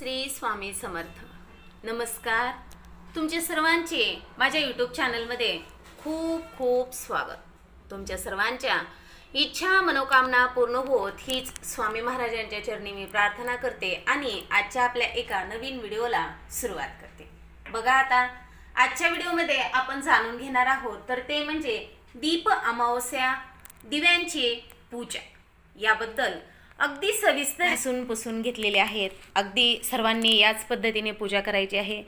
श्री स्वामी समर्थ. नमस्कार. तुमचे सर्वांचे माझ्या यूट्यूब चॅनलमध्ये खूप खूप स्वागत. तुमच्या सर्वांच्या इच्छा मनोकामना पूर्ण होत हीच स्वामी महाराजांच्या चरणी मी प्रार्थना करते आणि आजच्या आपल्या एका नवीन व्हिडिओला सुरुवात करते. बघा आता आजच्या व्हिडिओमध्ये आपण जाणून घेणार आहोत तर ते म्हणजे दीप अमावस्या दिव्यांची पूजा. याबद्दल अगदी सविस्तर हसून पुसून घेतलेले आहेत. अगदी सर्वांनी याच पद्धतीने पूजा करायची आहे.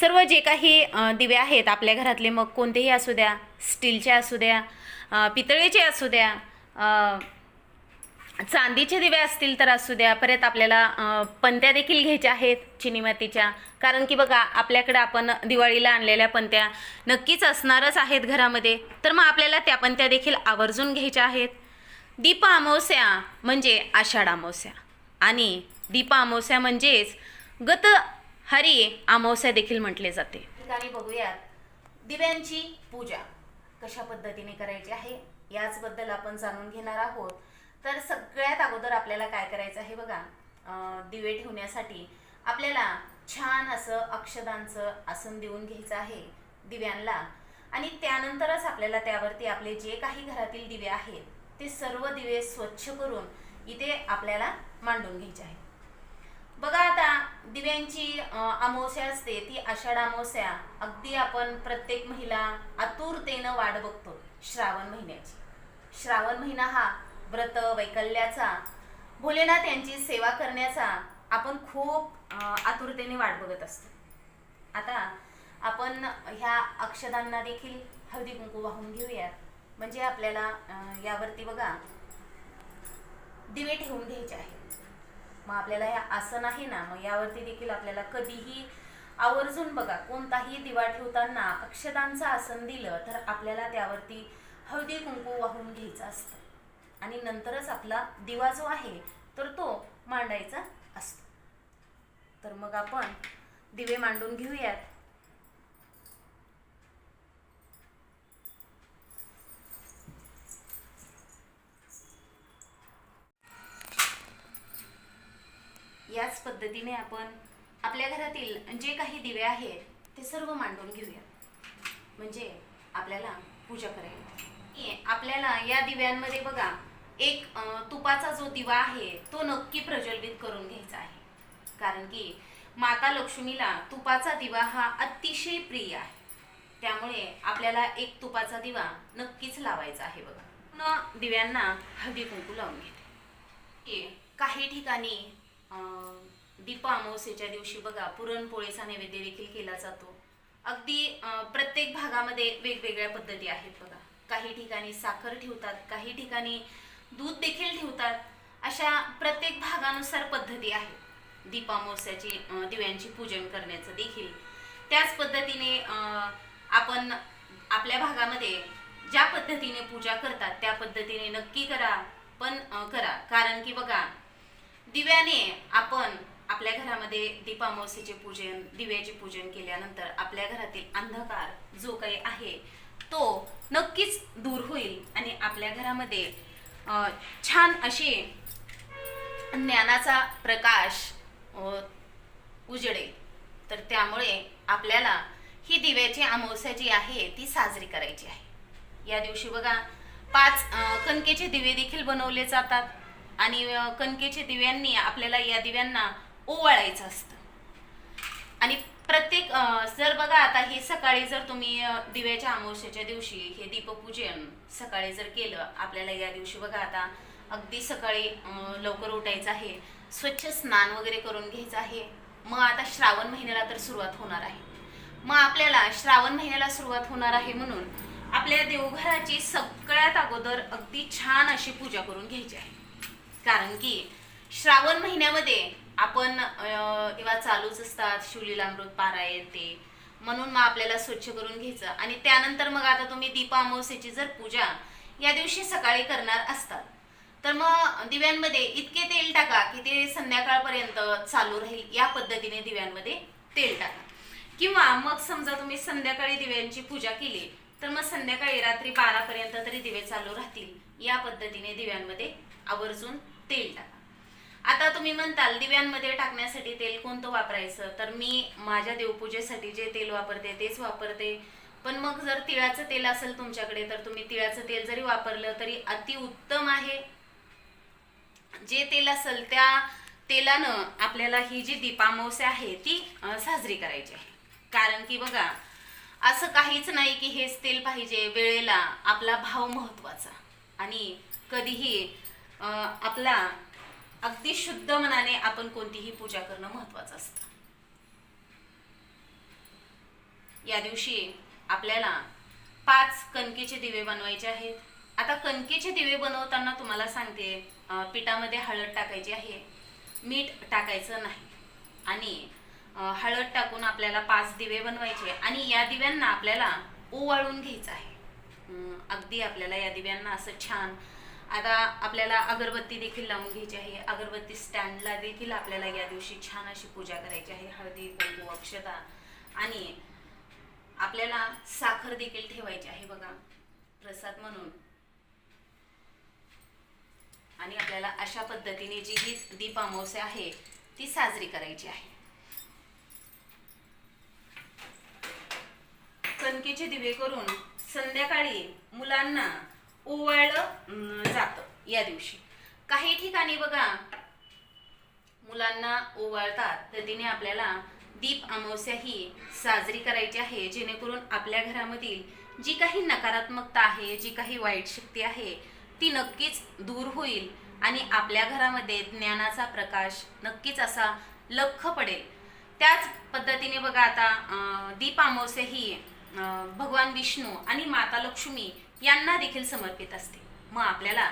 सर्व जे काही दिवे आहेत आपल्या घरातले मग कोणतेही असू द्या स्टीलचे असू द्या पितळेचे असू द्या चांदीचे दिवे असतील तर असू द्या परत आपल्याला पंत्या देखील घ्यायच्या आहेत चिनी मातीच्या. कारण की बघा आपल्याकडे आपण दिवाळीला आणलेल्या पंत्या नक्कीच असणारच आहेत घरामध्ये. तर मग आपल्याला त्या पंत्या देखील आवर्जून घ्यायच्या आहेत. दीप अमावस्या म्हणजे आषाढ अमावस्या. आणि दीप अमावस्या म्हणजेच गत हरी अमावस्या देखील म्हटले जाते. ठिकाणी बघूयात. दिव्यांची पूजा कशा पद्धतीने करायची आहे याचबद्दल आपण जाणून घेणार आहोत. तर सगळ्यात अगोदर आपल्याला काय करायचं आहे बघा दिवे ठेवण्यासाठी आपल्याला छान असं अक्षदांचं आसन देऊन घ्यायचं आहे दिव्यांना. आणि त्यानंतरच आपल्याला त्यावरती आपले जे काही घरातील दिवे आहेत ते सर्व दिवे स्वच्छ करून इथे आपल्याला मांडून घ्यायचे आहे बघा आता दिव्यांची अमावस्या असते ती आषाढ अमावस्या अगदी आपण प्रत्येक महिला आतुरतेनं वाट बघतो श्रावण महिन्याची. श्रावण महिना हा व्रत वैकल्याचा. भोलेनाथ यांची सेवा करण्याचा आपण खूप आतुरतेने वाट बघत असतो. आता आपण ह्या अक्षदांना देखील हळदी कुंकू वाहून घेऊयात. म्हणजे आपल्याला यावरती बघा दिवे ठेवून घ्यायचे आहेत. मग आपल्याला हे आसन आहे ना मग यावरती देखील आपल्याला कधीही आवर्जून बघा कोणताही दिवा ठेवताना अक्षदांचं आसन दिलं तर आपल्याला त्यावरती हळदी कुंकू वाहून घ्यायचं असतं. आणि नंतरच आपला दिवा जो आहे तर तो मांडायचा असतो. तर मग आपण दिवे मांडून घेऊयात. याच पद्धतीने आपण आपल्या घरातील जे काही दिवे आहेत ते सर्व मांडून घेऊया म्हणजे आपल्याला पूजा करायला. आपल्याला या दिव्यांमध्ये बघा एक तुपाचा जो दिवा आहे तो नक्की प्रज्वलित करून घ्यायचा आहे. कारण की माता लक्ष्मीला तुपाचा दिवा हा अतिशय प्रिय आहे. त्यामुळे आपल्याला एक तुपाचा दिवा नक्कीच लावायचा आहे बघा. पुन्हा दिव्यांना हळदी कुंकू लावून घेते. काही ठिकाणी दीप अमावस्येच्या दिवशी बघा पुरणपोळीचा नैवेद्य देखील केला जातो. अगदी प्रत्येक भागामध्ये वेगवेगळ्या पद्धती आहेत बघा. काही ठिकाणी साखर ठेवतात काही ठिकाणी दूध देखील ठेवतात. अशा प्रत्येक भागानुसार पद्धती आहेत. दीप अमावस्याची दिव्यांची पूजन करण्याचं देखील. त्याच पद्धतीने आपण आपल्या भागामध्ये ज्या पद्धतीने पूजा करतात त्या पद्धतीने नक्की करा. पण करा. कारण की बघा दिव्याने आपण आपल्या घरामध्ये दीपामावसीचे पूजन दिव्याचे पूजन केल्यानंतर आपल्या घरातील अंधकार जो काही आहे तो नक्कीच दूर होईल आणि आपल्या घरामध्ये छान अशी ज्ञानाचा प्रकाश उजडेल. तर त्यामुळे आपल्याला ही दिव्याची अमावस्या जी आहे ती साजरी करायची आहे. या दिवशी बघा पाच कणकेचे दिवे देखील बनवले जातात. आणि कणकेच्या कणकेचे दिव्यांनी आपल्याला या दिव्यांना ओवाळायचं असतं. आणि प्रत्येक जर बघा आता हे सकाळी जर तुम्ही दिव्याच्या अमावस्याच्या दिवशी हे दीपपूजन सकाळी जर केलं आपल्याला या दिवशी बघा आता अगदी सकाळी लवकर उठायचं आहे स्वच्छ स्नान वगैरे करून घ्यायचं आहे मग आता श्रावण महिन्याला तर सुरुवात होणार आहे. मग आपल्याला श्रावण महिन्याला सुरुवात होणार आहे म्हणून आपल्या देवघराची सगळ्यात अगोदर अगदी छान अशी पूजा करून घ्यायची आहे. कारण की श्रावण महिन्यामध्ये आपण किंवा तेव्हा चालूच असतात शिवलीलामृत पारायण ते म्हणून मग आपल्याला स्वच्छ करून घ्यायचं. आणि त्यानंतर मग आता तुम्ही दीपा अमावस्येची जर पूजा या दिवशी सकाळी करणार असतात. तर मग दिव्यांमध्ये इतके तेल टाका की ते संध्याकाळपर्यंत चालू राहील या पद्धतीने दिव्यांमध्ये तेल टाका. किंवा मग समजा तुम्ही संध्याकाळी दिव्यांची पूजा केली तर मग संध्याकाळी रात्री बारापर्यंत तरी दिवे चालू राहतील या पद्धतीने दिव्यांमध्ये आवर्जून तेल टाका. आता तुम्ही म्हणताल दिव्यांमध्ये टाकण्यासाठी तेल कोणतं वापरायचं? तर मी माझ्या देवपूजेसाठी जे तेल वापरते तेच वापरते. पण मग जर तिळाचं तेल असेल तुमच्याकडे तर तुम्ही तिळाचं तेल जरी वापरलं तरी अति उत्तम आहे. जे तेल असेल त्या तेलानं आपल्याला ही जी दीपामावस्या आहे ती साजरी करायची आहे. कारण की बघा असं काहीच नाही की हेच तेल पाहिजे वेळेला आपला भाव महत्त्वाचा आणि कधीही आपला अगदी शुद्ध मनाने आपण कोणतीही पूजा करणं महत्वाचं असतं. या दिवशी आपल्याला पाच कणकेचे दिवे बनवायचे आहेत. आता कणकेचे दिवे बनवताना तुम्हाला सांगते पिठामध्ये हळद टाकायची आहे. मीठ टाकायचं नाही. आणि हळद टाकून आपल्याला पाच दिवे बनवायचे आणि या दिव्यांना आपल्याला ओवाळून घ्यायचं आहे. अं, अगदी आपल्याला या दिव्यांना असं छान आता आपल्याला अगरबत्ती देखील लावून घ्यायची आहे. अगरबत्ती स्टँडला देखील आपल्याला या दिवशी छान अशी पूजा करायची आहे. हळदी कुंकू अक्षता आणि आपल्याला साखर देखील ठेवायची आहे बघा. प्रसाद म्हणून. आणि आपल्याला अशा पद्धतीने जी ही दीप अमावस्या आहे ती साजरी करायची आहे. कणकेचे दिवे करून संध्याकाळी मुलांना ओवाळलं जातं या दिवशी. काही ठिकाणी बघा मुलांना ओवाळतात तर तिने आपल्याला दीप अमावस्या ही साजरी करायची आहे जेणेकरून आपल्या घरामधील जी काही नकारात्मकता आहे जी काही वाईट शक्ती आहे ती नक्कीच दूर होईल आणि आपल्या घरामध्ये ज्ञानाचा प्रकाश नक्कीच असा लख पडेल. त्याच पद्धतीने बघा आता दीप अमावस्या ही भगवान विष्णू आणि माता लक्ष्मी यांना देखील समर्पित असते. मग आपल्याला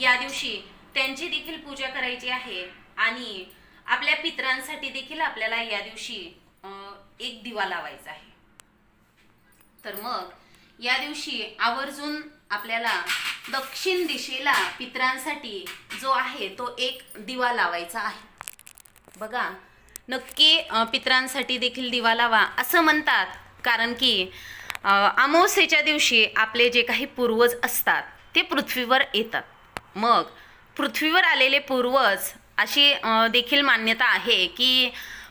या दिवशी त्यांची देखील पूजा करायची आहे आणि आपल्या पितरांसाठी देखील आपल्याला या दिवशी अं, एक दिवा लावायचा आहे. तर मग या दिवशी आवर्जून आपल्याला दक्षिण दिशेला पितरांसाठी जो आहे तो एक दिवा लावायचा आहे. बघा नक्की पित्रांसाठी पितरांसाठी देखील दिवा लावा असं म्हणतात. कारण की अमावस्येच्या दिवशी आपले जे काही पूर्वज असतात ते पृथ्वीवर येतात. मग पृथ्वीवर आलेले पूर्वज अशी देखील मान्यता आहे की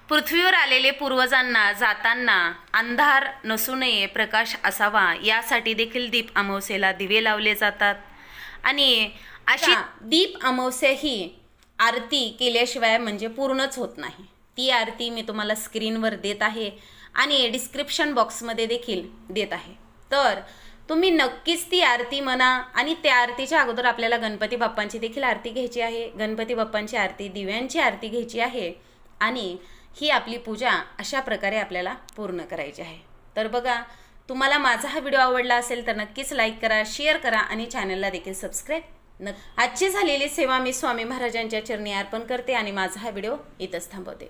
पृथ्वीवर आलेले पूर्वजांना जाताना अंधार नसू नये प्रकाश असावा यासाठी देखील दीप अमावस्येला दिवे लावले जातात. आणि अशी दीप अमावस्या ही आरती केल्याशिवाय म्हणजे पूर्णच होत नाही. ती आरती मी तुम्हाला स्क्रीनवर देत आहे. आणि डिस्क्रिप्शन बॉक्समध्ये देखील देत आहे. तर तुम्ही नक्कीच ती आरती म्हणा आणि त्या आरतीच्या अगोदर आपल्याला गणपती बाप्पांची देखील आरती घ्यायची आहे. गणपती बाप्पांची आरती दिव्यांची आरती घ्यायची आहे आणि ही आपली पूजा अशा प्रकारे आपल्याला पूर्ण करायची आहे. तर बघा तुम्हाला माझा हा व्हिडिओ आवडला असेल तर नक्कीच लाईक करा शेअर करा आणि चॅनलला देखील सबस्क्राईब न आजची झालेली सेवा मी स्वामी महाराजांच्या चरणी अर्पण करते आणि माझा हा व्हिडिओ इथंच थांबवते.